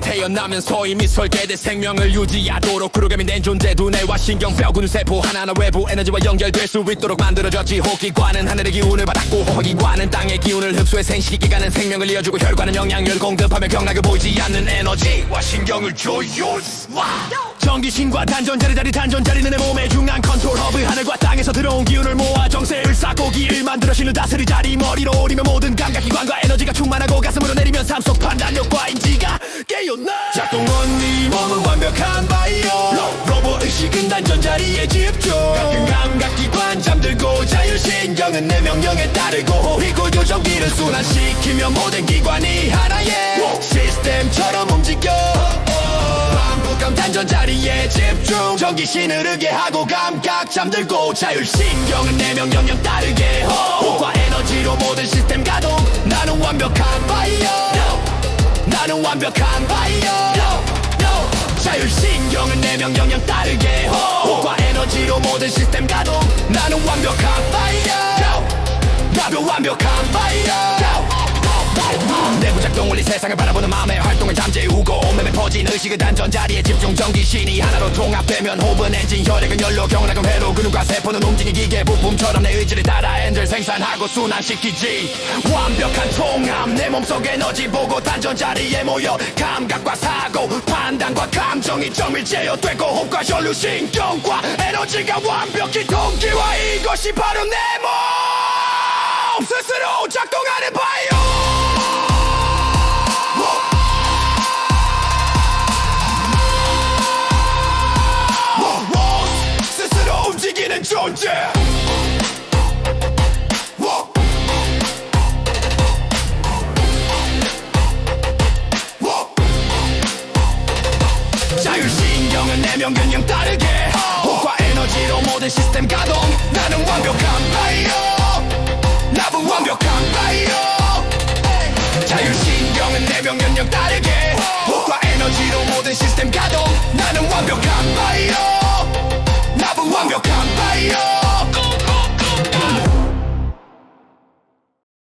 깨어나면서 이미 설계된 생명을 유지하도록 프로그램이 된 존재 두뇌와 신경뼈 세포 하나하나 외부 에너지와 연결될 수 있도록 만들어졌지 호기관은 하늘의 기운을 받았고 호기관은 땅의 기운을 흡수해 생식기관은 생명을 이어주고 혈관은 영양을 공급하며 경락을 보이지 않는 에너지와 신경을 와. 전기신과 단전자리 자리 단전자리는 내 몸의 중앙 컨트롤 허브 하늘과 땅에서 들어온 기운을 모아 정세를 쌓고 기를 만들어 신을 다스리 자리 머리로 오리면 모든 감각기관과 에너지가 충만하고 가슴으로 내리면 삶 속 판단력과 인지가 깨어나. 작동원 네 몸은 완벽한 바이오. 로봇 의식은 단전 자리에 집중. 각근 감각기관 잠들고 자율신경은 내 명령에 따르고 이고 조정기를 순환시키며 모든 기관이 하나의 시스템처럼 움직여. 반복감 단전 자리에 집중. 전기신을 흐게 하고 감각 잠들고 자율신경은 내 명령 따르게. 호흡과 에너지로 모든 시스템 가동. 나는 완벽한 바이어 자율신경은 내 명령 따르게 호흡과 에너지로 모든 시스템 가동. 나는 완벽한 바이어 나도 완벽한 바이어 내부 작동을 이 세상을 바라보는 마음의 활동을 잠재우고 매매 퍼진 의식의 단전 자리에 집중 전기신이 하나로 통합되면 호흡은 엔진 혈액은 열로 경락은 회로 근육과 세포는 움직이 기계 부품처럼 내 의지를 따라 생산하고 순환시키지. 완벽한 통합 내 몸속 에너지 보고 단전 자리에 모여 감각과 사고 판단과 감정이 정밀 제어 되고 호흡과 혈류 신경과 에너지가 완벽히 동기화 이것이 바로 내 몸! 스스로 작동하는 바이오! 존재 내 명령령 따르게. 호과 에너지로 모든 시스템 가동. 나는 완벽한 바이오 나는 완벽한 바이오 자율신경은 내 명령령 따르게. 호과 에너지로 모든 시스템 가동. 나는 완벽한 바이오 나는 완벽한 바이오